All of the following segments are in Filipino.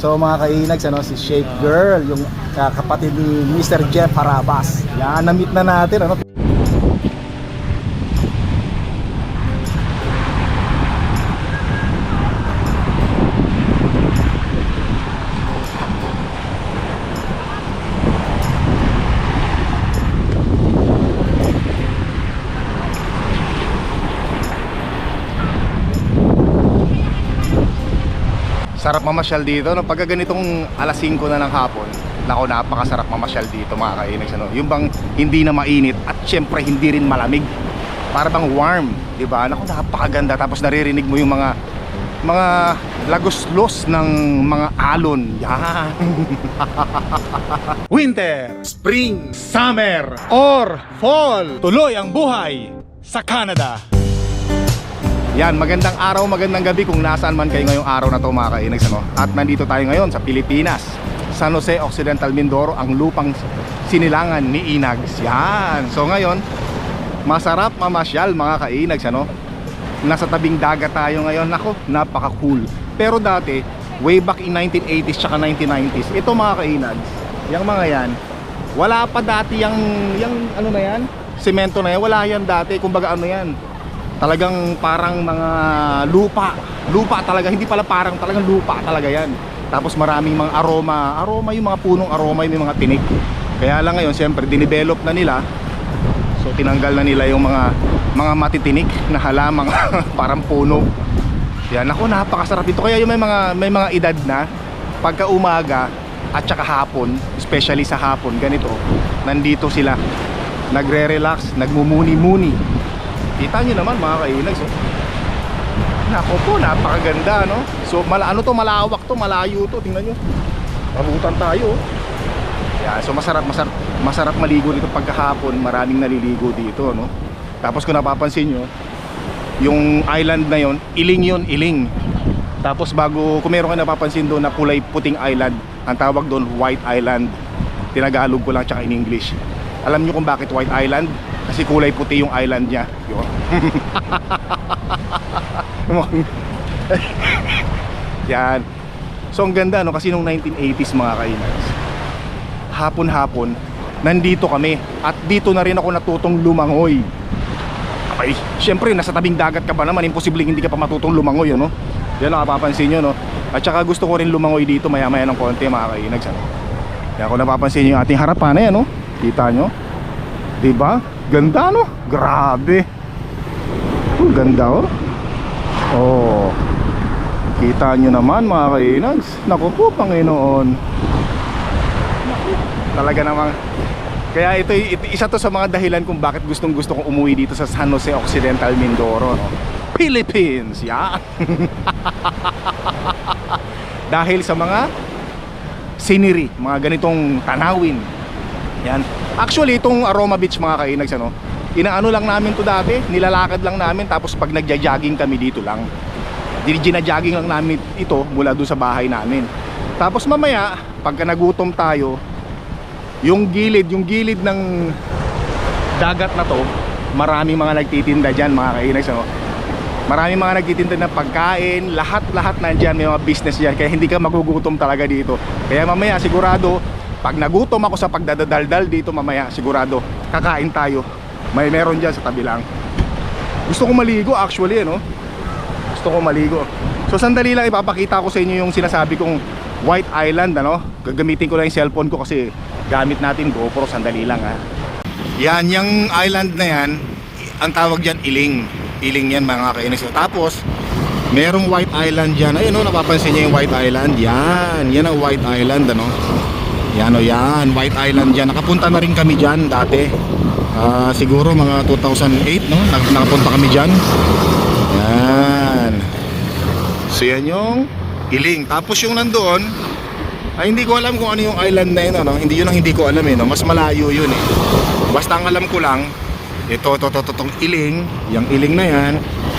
So mga kainags, ano, si Shake Girl, yung ah, kapatid ni Mr. Jeff Harabas. Yan, na-meet na natin. Ano? Sarap mamasyal dito. No? Pagka ganitong alas 5 na ng hapon, nako napakasarap mamasyal dito mga kainags. Ano? Yung bang hindi na mainit at syempre hindi rin malamig. Para bang warm, di ba? Nako napakaganda. Tapos naririnig mo yung mga mga lagos-los ng mga alon. Yan. Winter, spring, summer, or fall. Tuloy ang buhay sa Canada. Yan, magandang araw, magandang gabi kung nasaan man kayo ngayong araw na to mga kainags ano? At nandito tayo ngayon sa Pilipinas San Jose Occidental Mindoro Ang lupang sinilangan ni Inags Yan, so ngayon Masarap mamasyal mga kainags ano? Nasa tabing dagat tayo ngayon Nako, napaka cool Pero dati, way back in 1980s tsaka 1990s Ito mga kainags Yung mga yan Wala pa dati yung, yung ano na yan Semento na yan, wala yan dati Kumbaga ano yan talagang parang mga lupa. Lupa talaga. Hindi pala parang talagang lupa talaga yan. Tapos maraming mga aroma. Aroma yung mga punong aroma yung mga tinik. Kaya lang ngayon siyempre dinevelop na nila. So tinanggal na nila yung mga mga matitinik na halamang parang puno. Yan. Ako napakasarap ito. Kaya yung may mga may mga edad na pagka umaga at saka hapon especially sa hapon ganito nandito sila. Nagre-relax nagmumuni-muni Kita nyo naman mga kainags oh. Nako po, napakaganda no. So mala ano to, malawak to, malayo to, tingnan nyo. Abutan tayo. oh. Yeah, so masarap masarap masarap maligo dito pagkahapon, maraming naliligo dito no. Tapos kung napapansin nyo, yung island na yon, iling yon, iling. Tapos bago, kung meron kayo napapansin doon na kulay puting island, ang tawag doon White Island. Tinagalog ko lang tsaka in English. Alam nyo kung bakit White Island? Kasi kulay puti yung island niya. Yun. Yan. So ang ganda no kasi nung 1980s mga kainags. Hapon-hapon nandito kami at dito na rin ako natutong lumangoy. Okay, syempre nasa tabing dagat ka pa naman, imposibleng hindi ka pa matutong lumangoy ano. Yan ang napapansin nyo no. At saka gusto ko rin lumangoy dito maya-maya ng konti mga kainags. Ano? Kaya kung napapansin nyo yung ating harapan na yan no. Kita nyo? Diba? Ganda no? Grabe. Oh, ganda oh. Oh. Kita nyo naman mga kainags. Naku po, Panginoon. Talaga namang kaya ito, ito isa to sa mga dahilan kung bakit gustong gusto kong umuwi dito sa San Jose Occidental Mindoro. No? Philippines, yeah. Dahil sa mga scenery, mga ganitong tanawin. Yan. Actually, itong Aroma Beach mga kainags, ano, inaano lang namin to dati, nilalakad lang namin tapos pag nagja-jogging kami dito lang. Gina-jogging lang namin ito mula doon sa bahay namin. Tapos mamaya, pagka nagutom tayo, yung gilid, yung gilid ng dagat na to, maraming mga nagtitinda dyan mga kainags, ano. Maraming mga nagtitinda ng pagkain, lahat-lahat nandyan, may mga business dyan, kaya hindi ka magugutom talaga dito. Kaya mamaya sigurado, pag nagutom ako sa pagdadaldal dito mamaya, sigurado, kakain tayo. May meron dyan sa tabi lang. Gusto ko maligo actually, ano? Gusto ko maligo. So sandali lang ipapakita ko sa inyo yung sinasabi kong White Island, ano? Gagamitin ko lang yung cellphone ko kasi gamit natin GoPro, sandali lang ha. Yan, yung island na yan, ang tawag dyan Iling. Iling yan mga kainis. Tapos, merong White Island dyan. Ayun no, napapansin niyo yung White Island. Yan, yan ang White Island, ano? Yan o yan, White Island dyan. Nakapunta na rin kami dyan dati. Ah, siguro mga 2008, no? Nak- Nakapunta kami dyan. Yan. So yan yung Iling. Tapos yung nandoon, ay hindi ko alam kung ano yung island na yun, ano? Hindi yun ang hindi ko alam eh, no? Mas malayo yun eh. Basta ang alam ko lang, ito, ito, ito, ito, itong Iling, yung Iling na yan,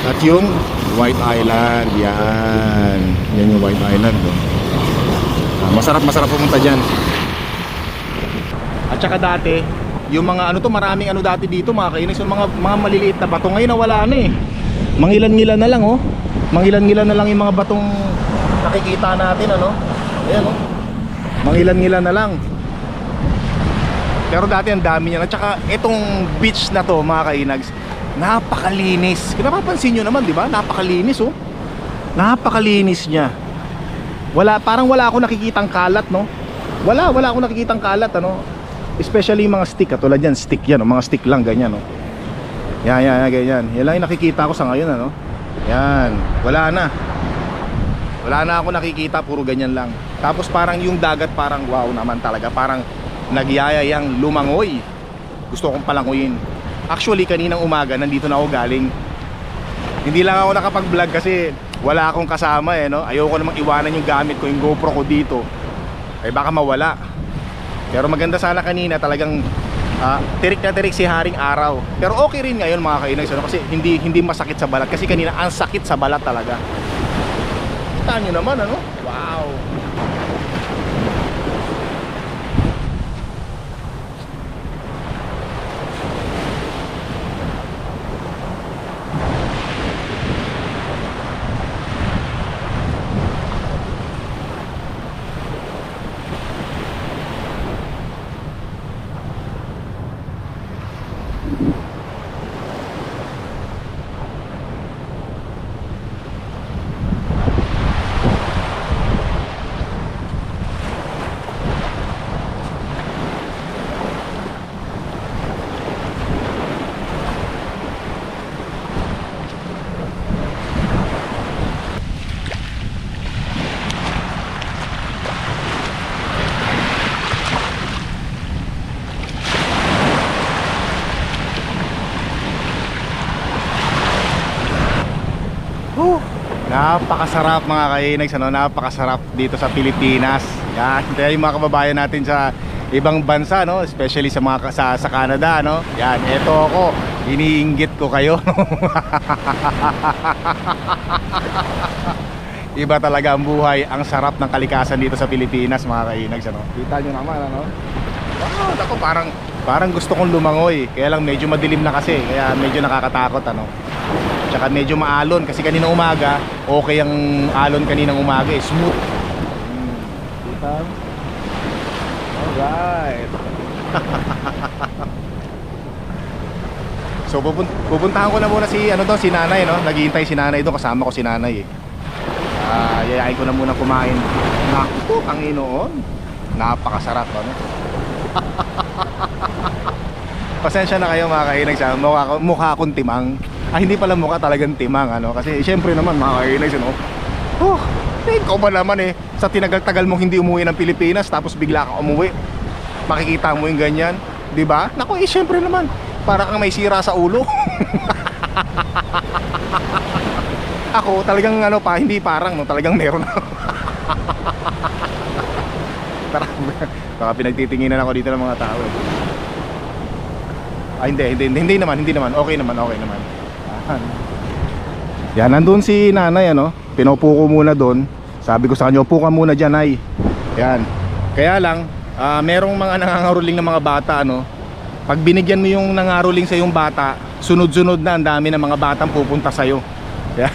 at yung White Island, yan. Yan yung White Island, no? Ah, masarap, masarap pumunta dyan. At dati, yung mga ano to, maraming ano dati dito mga kainis, yung mga, mga maliliit na bato. Ngayon nawala na eh. Mangilan-ngilan na lang oh. Mangilan-ngilan na lang yung mga batong nakikita natin ano. Ayan oh. Mangilan-ngilan na lang. Pero dati ang dami niya. At saka itong beach na to mga kainags, napakalinis. Kung napapansin nyo naman, di ba? Napakalinis oh. Napakalinis niya. Wala, parang wala ako nakikitang kalat, no? Wala, wala ako nakikitang kalat, ano? Especially yung mga stick, katulad yan, stick yan, oh, mga stick lang, ganyan? Yan, yan, yan, ganyan. Yan lang yung nakikita ko sa ngayon, ano? Yan, wala na. Wala na ako nakikita, puro ganyan lang. Tapos parang yung dagat, parang wow naman talaga. Parang nagyayayang lumangoy. Gusto kong palanguyin. Actually, kaninang umaga, nandito na ako galing. Hindi lang ako nakapag-vlog kasi wala akong kasama eh, no? Ayoko namang iwanan yung gamit ko, yung GoPro ko dito. Eh baka mawala. Pero maganda sana kanina talagang ah, tirik na tirik si Haring Araw. Pero okay rin ngayon mga kainags ano? kasi hindi hindi masakit sa balat kasi kanina ang sakit sa balat talaga. Kita nyo naman ano? Wow. Napakasarap mga kainags, ano? napakasarap dito sa Pilipinas. Yan, kaya yung mga kababayan natin sa ibang bansa, no? especially sa mga sa, sa Canada, no? Yan, eto ako, iniinggit ko kayo. Iba talaga ang buhay, ang sarap ng kalikasan dito sa Pilipinas, mga kainags, ano? Kita nyo naman, ano? Wow, ako parang parang gusto kong lumangoy. Kaya lang medyo madilim na kasi, kaya medyo nakakatakot, ano? Tsaka medyo maalon kasi kanina umaga, okay ang alon kaninang umaga, eh, smooth. Hmm, kita? Alright. so pupun- pupuntahan ko na muna si ano to, si Nanay, no? Naghihintay si Nanay doon, kasama ko si Nanay eh. Ah, yayain ko na muna kumain. Naku, ang inoon. Napakasarap, ano? Pasensya na kayo mga kainag sa mukha, mukha akong timang. Ah, hindi pala mukha talagang timang ano kasi syempre naman mga kainag ano. Oh, ikaw ba naman eh sa tinagal-tagal mong hindi umuwi ng Pilipinas tapos bigla ka umuwi. Makikita mo yung ganyan, 'di ba? Nako, eh syempre naman para kang may sira sa ulo. Ako talagang ano pa, hindi parang no, talagang meron ako. Tara, baka pinagtitinginan ako dito ng mga tao eh. Ah, hindi, hindi, hindi, hindi naman, hindi naman. Okay naman, okay naman. Ayan. Yan, nandun si nanay, ano? Pinupo ko muna doon. Sabi ko sa kanya, upo ka muna dyan, ay. Yan. Kaya lang, ah, merong mga nangangaruling ng mga bata, ano? Pag binigyan mo yung nangaruling sa yung bata, sunod-sunod na ang dami ng mga batang pupunta sa'yo. Kaya,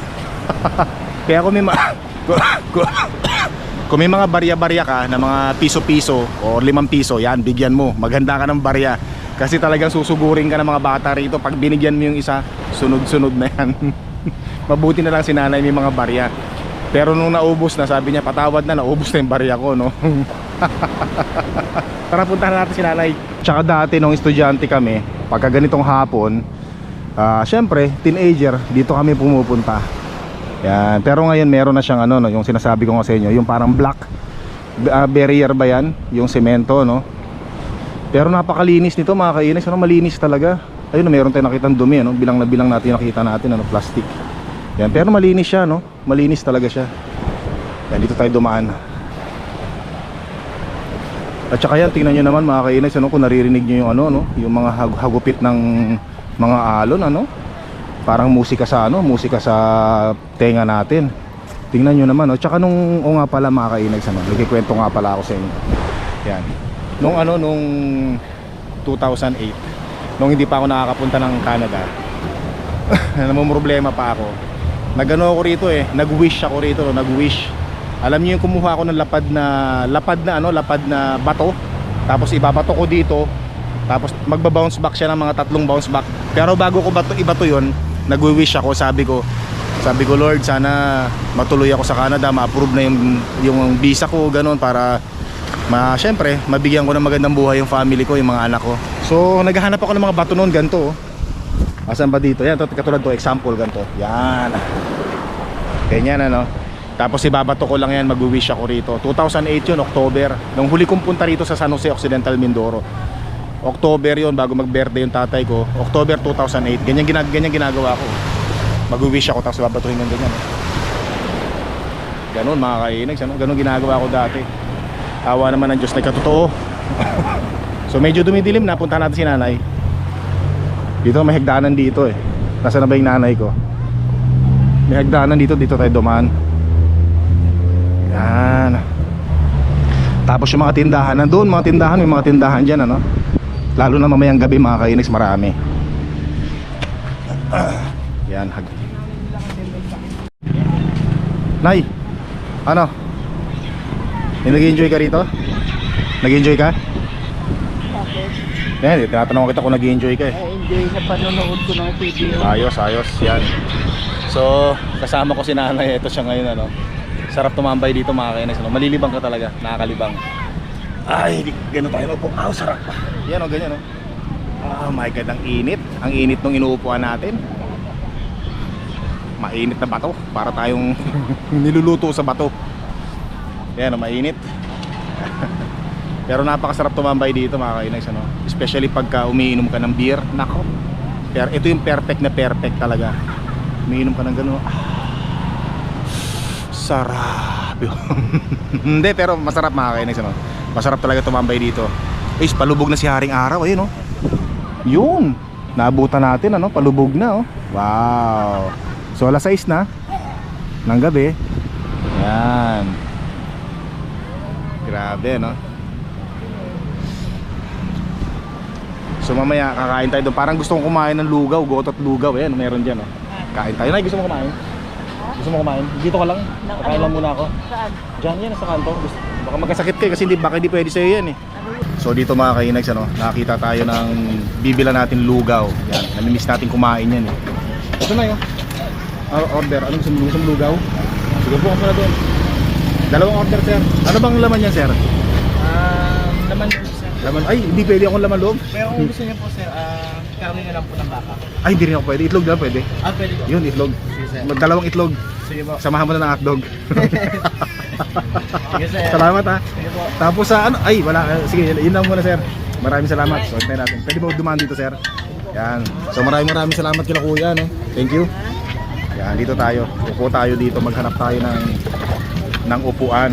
kaya kung may mga, kung may mga barya-barya ka na mga piso-piso o limang piso, yan, bigyan mo. Maghanda ka ng barya. Kasi talagang susugurin ka ng mga bata rito. Pag binigyan mo yung isa, sunod-sunod na yan. Mabuti na lang si nanay may mga barya. Pero nung naubos na, sabi niya, patawad na, naubos na yung barya ko, no? Tara, puntahan natin si nanay. Tsaka dati nung estudyante kami, pagka ganitong hapon, ah syempre, teenager, dito kami pumupunta. Yan. Pero ngayon meron na siyang ano, no, yung sinasabi ko nga sa inyo, yung parang black ah, barrier ba yan? Yung semento, no? Pero napakalinis nito mga kainis, ano malinis talaga. Ayun, meron tayong nakitang dumi, ano? Bilang na bilang natin nakita natin, ano, plastic. Yan, pero malinis siya, no? Malinis talaga siya. Yan, dito tayo dumaan. At saka yan, tingnan nyo naman mga kainis, ano, kung naririnig nyo yung ano, no? Yung mga hag- hagupit ng mga alon, ano? Parang musika sa ano, musika sa tenga natin. Tingnan nyo naman, no? Tsaka nung, o nga pala mga kainis, ano? Nagkikwento nga pala ako sa inyo. Yan. Nung ano, nung 2008, nung hindi pa ako nakakapunta ng Canada, namumroblema pa ako. Nagano ako rito eh, nag-wish ako rito, no? nag-wish. Alam niyo yung kumuha ako ng lapad na lapad na ano, lapad na bato. Tapos ibabato ko dito. Tapos magba-bounce back siya ng mga tatlong bounce back. Pero bago ko bato ibato 'yon, nagwi-wish ako, sabi ko, sabi ko Lord, sana matuloy ako sa Canada, ma-approve na yung yung visa ko ganun para ma syempre, mabigyan ko ng magandang buhay yung family ko, yung mga anak ko. So, naghahanap ako ng mga bato noon ganito. oh. Asan ba dito? Yan, katulad to, example ganito. Yan. Ganyan ano. Tapos ibabato ko lang yan, mag-wish ako rito. 2008 yun, October. Nung huli kong punta rito sa San Jose Occidental Mindoro. October yun, bago mag-birthday yung tatay ko. October 2008. Ganyan, ginag ganyan ginagawa ko. Mag-wish ako, tapos babatuhin ng ganyan. eh. Ganun mga kainags, ano? Ganun ginagawa ko dati. Awa naman ng Diyos na katotoo. so medyo dumidilim na, punta natin si nanay. Dito may hagdanan dito eh. Nasaan na ba yung nanay ko? May hagdanan dito, dito tayo dumaan. Yan. Tapos yung mga tindahan, nandun mga tindahan, may mga tindahan dyan ano. Lalo na mamayang gabi mga kainis, marami. Yan, hag. Nay, ano? Eh, nag-enjoy ka rito? Nag-enjoy ka? Yan, tinatanong kita kung nag-enjoy ka eh. enjoy sa panonood ko ng video. Ayos, ayos, yan. So, kasama ko si nanay, ito siya ngayon ano. Sarap tumambay dito mga kainis, ano. Malilibang ka talaga, nakakalibang. Ay, di, gano'n tayo po. Ah, sarap pa. Yan o, ganyan o. Oh my god, ang init. Ang init nung inuupuan natin. Mainit na bato. Para tayong niluluto sa bato. Yan o, mainit. Pero napakasarap tumambay dito mga kainis, ano. Especially pagka umiinom ka ng beer. Nako. Pero ito yung perfect na perfect talaga. Umiinom ka ng gano'n. Ah, sarap. Hindi, pero masarap mga kainis, ano. Masarap talaga tumambay dito. Is, palubog na si Haring Araw, ayun oh. Yun. Naabutan natin ano, palubog na oh. Wow. So alas 6 na ng gabi. Yan. Grabe no. So mamaya kakain tayo doon. Parang gusto kong kumain ng lugaw, gotot lugaw. Ayan, meron diyan oh. Kain tayo. Nay, gusto mo kumain? Gusto mo kumain? Dito ka lang. Kain lang muna ako. Saan? Diyan yan sa kanto. Gusto, baka magkasakit kayo kasi hindi baka hindi pwede sa'yo yan eh. So dito mga kainags ano, nakakita tayo ng bibila natin lugaw. Yan, namimiss natin kumain yan eh. Ito na yun. Or- order, anong gusto mo? Gusto mo lugaw? Sige po, na doon. Dalawang order sir. Ano bang laman yan sir? Um, naman po sir. Laman, ay hindi pwede akong laman loob. Pero kung gusto niyo po sir, ah, karne na lang po ng baka. Ay hindi rin ako pwede. Itlog lang pwede. Ah, pwede po. Yun, itlog. Sige sir. Dalawang itlog. Sige po. Samahan mo na ng hotdog. Sige sir. Salamat ha. Sige po. Tapos sa ano, ay wala, sige, yun lang muna sir. Maraming salamat. So, hintayin natin. Pwede ba dumaan dito sir? Yan. So maraming maraming salamat kila kuya, no? Thank you. Yan, dito tayo. Upo tayo dito, maghanap tayo ng ng upuan.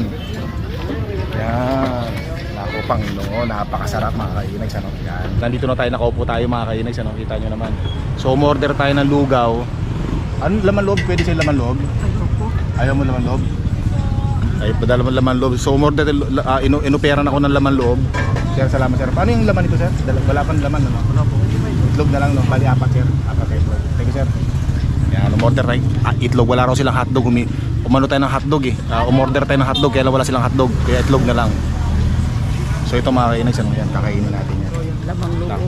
Yan. Nako Panginoon, napakasarap mga kainags ano. Yan. Nandito na tayo nakaupo tayo mga kainags ano, kita nyo naman. So umorder tayo ng lugaw. Ano laman loob? Pwede sa laman loob? Ayaw mo laman loob? Ay, padala mo laman loob. So, umorder, uh, inu inuperan ako ng laman loob. Sir, salamat sir. Paano yung laman ito sir? Wala pang laman, ano? Wala po. Itlog na lang, no? Bali, apat sir. Apat kayo. Thank you sir. Yan, umorder tayo. Ah, itlog. Wala raw silang hotdog. Umi umano tayo ng hotdog eh. Ah, umorder tayo ng hotdog, kaya wala silang hotdog. Kaya itlog na lang. So, ito mga kainags, ano yan? Kakainin natin yan. Lamang lugo,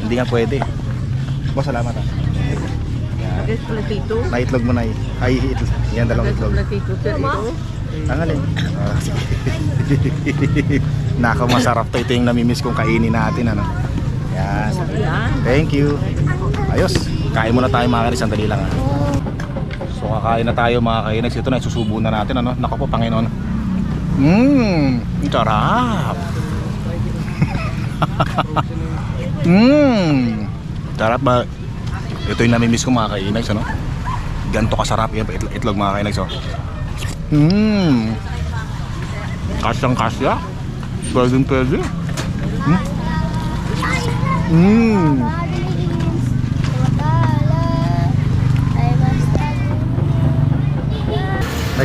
hindi nga pwede. Boss, salamat ah. Yan. Agad platito. Naitlog mo na eh. Ay, itlog. Yan, dalawang Agad itlog. platito sir ito. Ang alin? Ah, sige. Nako, masarap to. Ito yung namimiss kong kainin natin. Ano? Yan. Yan. Thank you. Ayos. Kain muna tayo mga kanis. Sandali lang. Ha? So, kakain na tayo mga kainis. Ito na, susubo na natin. Ano? Nako po, Panginoon. Mmm, sarap. Mmm, sarap ba? Ito yung namimiss ko mga kainags, ano? Ganto kasarap yan, itl- itlog mga kainags, oh. Mmm. Kasyang kasya. Pwedeng pwede. Hmm? Mmm.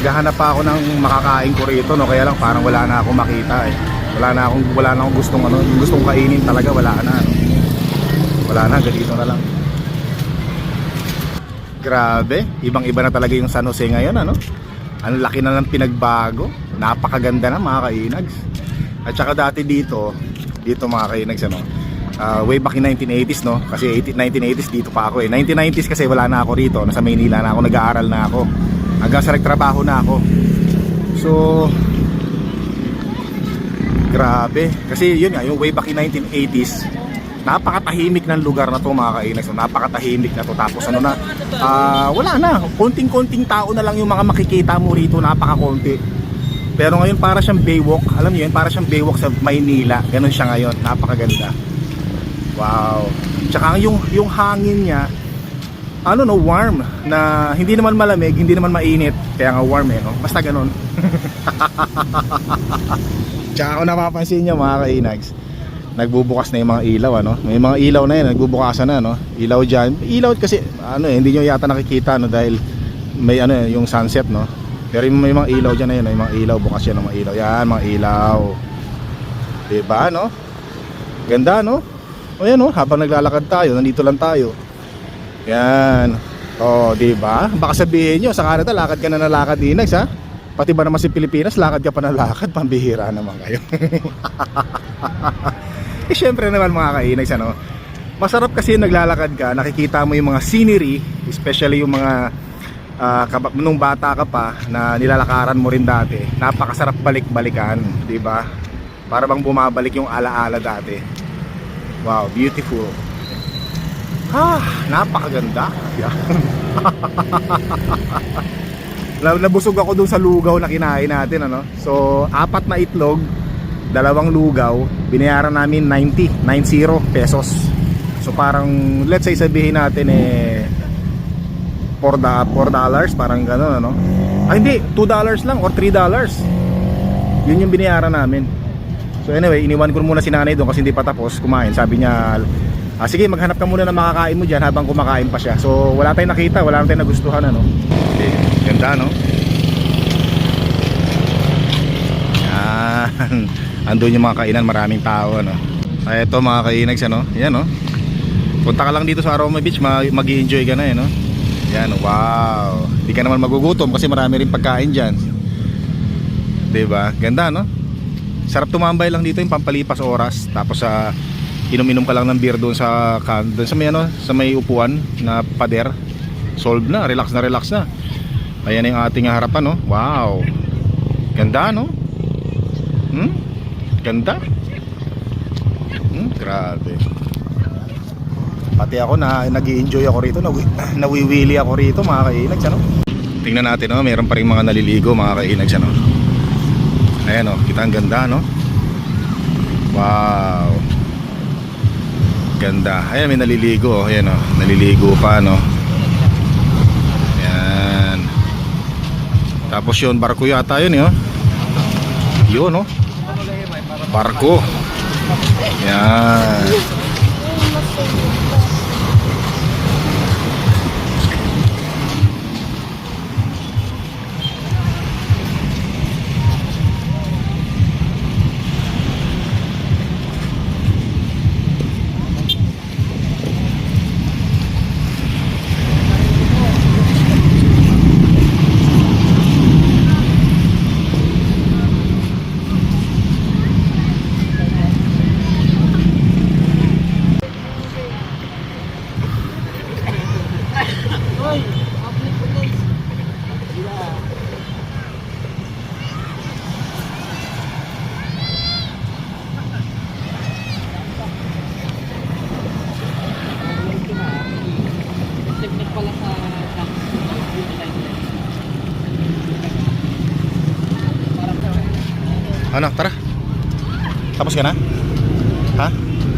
Naghahanap pa ako ng makakain ko rito, no? Kaya lang parang wala na akong makita, eh. Wala na akong, wala na akong gustong, ano, gustong kainin talaga, wala na. ano. Wala na, ganito na lang. Grabe, ibang-iba na talaga yung San Jose ngayon, ano? Ang laki na ng pinagbago. Napakaganda na mga kainags. At saka dati dito, dito mga kainags ano, ah, way back in 1980s no, kasi 80, 1980s dito pa ako eh. 1990s kasi wala na ako rito, nasa Maynila na ako, nag-aaral na ako. Hanggang sa nagtrabaho na ako. So, grabe. Kasi yun nga, yung way back in 1980s, napakatahimik ng lugar na to mga no? Napakatahimik na to. Tapos ano na, ah, wala na. Konting-konting tao na lang yung mga makikita mo rito, napakakonti. Pero ngayon para siyang Baywalk. Alam niyo yun, para siyang Baywalk sa Maynila. Ganun siya ngayon. Napakaganda. Wow. Tsaka yung yung hangin niya ano no, warm na hindi naman malamig, hindi naman mainit. Kaya nga warm eh, no? Basta ganun. Tsaka kung napapansin niyo mga kainags, nagbubukas na yung mga ilaw ano. May mga ilaw na yan, nagbubukasan na no. Ilaw diyan. Ilaw kasi ano eh, hindi niyo yata nakikita no dahil may ano eh, yung sunset no. Pero may mga ilaw diyan na yun, may mga ilaw bukas yan ng mga ilaw. Yan, mga ilaw. 'Di ba no? Ganda no? O yan no, habang naglalakad tayo, nandito lang tayo. Yan. Oh, 'di ba? Baka sabihin niyo sa Canada lakad ka na na lakad Inags ha. Pati ba naman sa Pilipinas, lakad ka pa na lakad, pambihira naman kayo. eh syempre naman mga kainags ano. Masarap kasi naglalakad ka, nakikita mo yung mga scenery, especially yung mga kaba- nung bata ka pa na nilalakaran mo rin dati. Napakasarap balik-balikan, 'di ba? Para bang bumabalik yung alaala dati. Wow, beautiful. Ah, napakaganda. Na- Nabusog ako dun sa lugaw na kinain natin ano. So, apat na itlog, dalawang lugaw, binayaran namin 90, 90 pesos. So parang let's say sabihin natin eh 4 da 4 dollars parang gano'n ano. Ah hindi, 2 dollars lang or 3 dollars. Yun yung binayaran namin. So anyway, iniwan ko muna si nanay doon kasi hindi pa tapos kumain. Sabi niya, ah, sige maghanap ka muna ng makakain mo dyan habang kumakain pa siya. So wala tayong nakita, wala tayong nagustuhan ano. Okay, ganda no? Yan. Andun yung mga kainan, maraming tao ano. Ay ito mga kainags ano. Yan no. Punta ka lang dito sa Aroma Beach, mag enjoy ka na eh no. Yan, wow. Hindi ka naman magugutom kasi marami rin pagkain diyan. 'Di ba? Ganda no? Sarap tumambay lang dito yung pampalipas oras tapos sa inom-inom ka lang ng beer doon sa doon sa may ano, sa may upuan na pader. Solve na, relax na relax na. Ayan yung ating harapan no. Wow. Ganda no? Hmm? Ganda. Hmm, grabe. Pati ako na nag-enjoy ako rito, nawi, nawiwili ako rito mga kainags ano. Tingnan natin no, meron pa rin mga naliligo mga kainags ano. Ayan oh, kita ang ganda no. Wow. Ganda. Ayan may naliligo. Ayan oh, naliligo pa no. Ayan. Tapos yun, barko yata yun eh oh. Yun oh. Barko. Ayan. Ano, tara. Tapos ka na? Ha?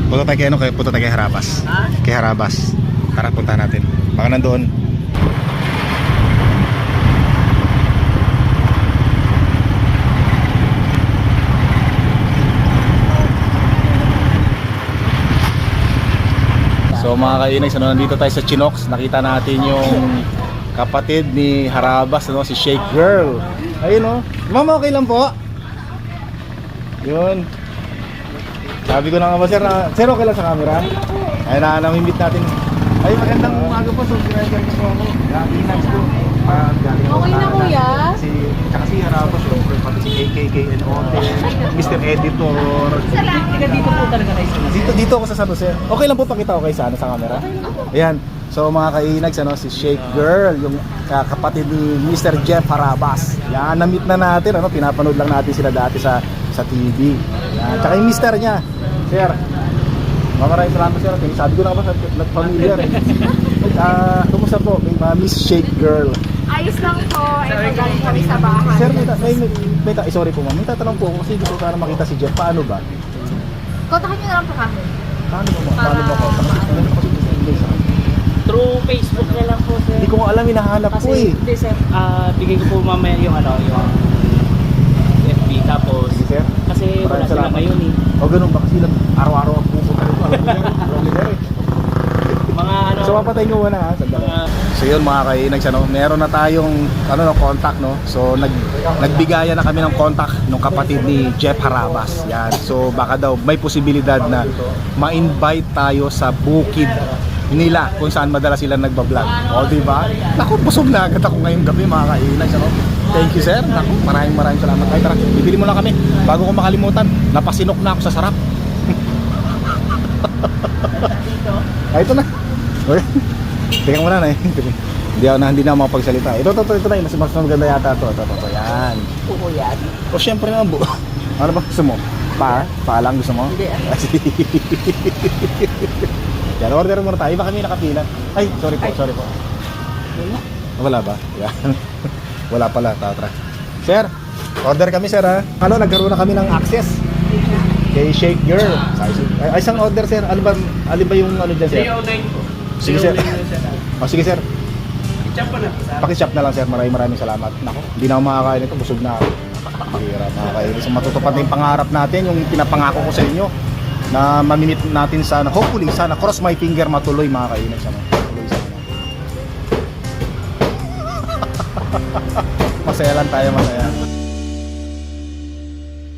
Punta tayo kay ano, kay punta tayo kay Harabas. Ha? Kay Harabas. Tara, punta natin. Baka nandoon. So mga kainay, so nandito tayo sa Chinox, nakita natin yung kapatid ni Harabas, ano, si Shake Girl. Ayun oh. Ma'am, okay lang po? Yun. Sabi ko na nga ba, sir, na, sir, okay lang sa camera? Ay, na, namimit natin. Ay, magandang umaga po. Subscriber niyo po ako. Lagi nice po. Ah, galing po Okay na, kuya. Si, tsaka si Harabo, syempre, pati si KKKN Ote, Mr. Editor. Tiga dito po talaga kayo Dito, dito ako sa San Jose. Okay lang po pakita ko kayo sa, ano, sa camera. Ayan. So mga kainags, ano, si Shake Girl, yung ah, kapatid ni Mr. Jeff Harabas. Yan, na-meet na natin, ano, pinapanood lang natin sila dati sa sa TV. Yan. Tsaka yung mister niya, Sir. Maraming salamat sir. Okay, Sabi ko na ba sa familiar eh. Ah, kumusta po? May uh, Miss Shake Girl. Ayos lang po. Ito galing kami sa bahay. Sir, may, ta- may, may, may ta- eh, sorry po ma'am. May tatanong po ako kasi gusto ko sana makita si Jeff. Paano ba? Kontakin nyo na lang po kami. Paano ba? Paano ba? Paano ba kasi gusto English ako? Through Facebook na lang po, sir. Hindi ko nga alam, hinahanap ko Kasi, eh. hindi, sir. Ah, bigay ko po mamaya yung ano, yung FB. Tapos, Sige, sir. kasi wala Maraming sila salamat. ngayon eh. O ganun ba? Kasi lang araw-araw ang pupunta rito. Alam mo yan. Alam mo yan. Mga ano, So papatay ko muna ha. Sandali. mga So yun mga kainags, ano, meron na tayong ano, no, contact no. So nag nagbigayan na kami ng contact ng kapatid ni Jeff Harabas. Yan. So baka daw may posibilidad na ma-invite tayo sa bukid nila kung saan madalas sila nagba-vlog. O di ba? Naku, busog na agad ako ngayong gabi mga kainags, ano. Thank you sir. Naku, maraming maraming salamat. Ay tara, bibili mo lang kami bago ko makalimutan. Napasinok na ako sa sarap. Ay, ito na. Okay. Teka muna na eh. Hindi ako na, hindi na makapagsalita. Ito, ito, ito, ito na. Mas, mas maganda yata ito. Ito, ito, ito. Yan. po yan. O, syempre naman bu. Ano ba gusto mo? Pa? Pa lang gusto mo? Hindi. Yan, order muna tayo. Iba kami nakapila. Ay, sorry po, sorry po. Wala ba? Yan. Wala pala, tatra. Sir, order kami sir ha. Ano, nagkaroon na kami ng access kay Shake Girl. Ay, ay, isang order sir. Ano ba, ano ba yung ano dyan sir? 309 po. Sige, sir. 309 na siya. O sige sir, po na po, sir. Pakishop na lang sir, maraming maraming salamat. Nako, hindi na ako makakain ito, busog na ako. Hira makakain. So matutupad na yung pangarap natin, yung pinapangako ko sa inyo na mamimit natin sana, hopefully sana, cross my finger matuloy mga kainan sana. Tuloy sana. masaya lang tayo, masaya.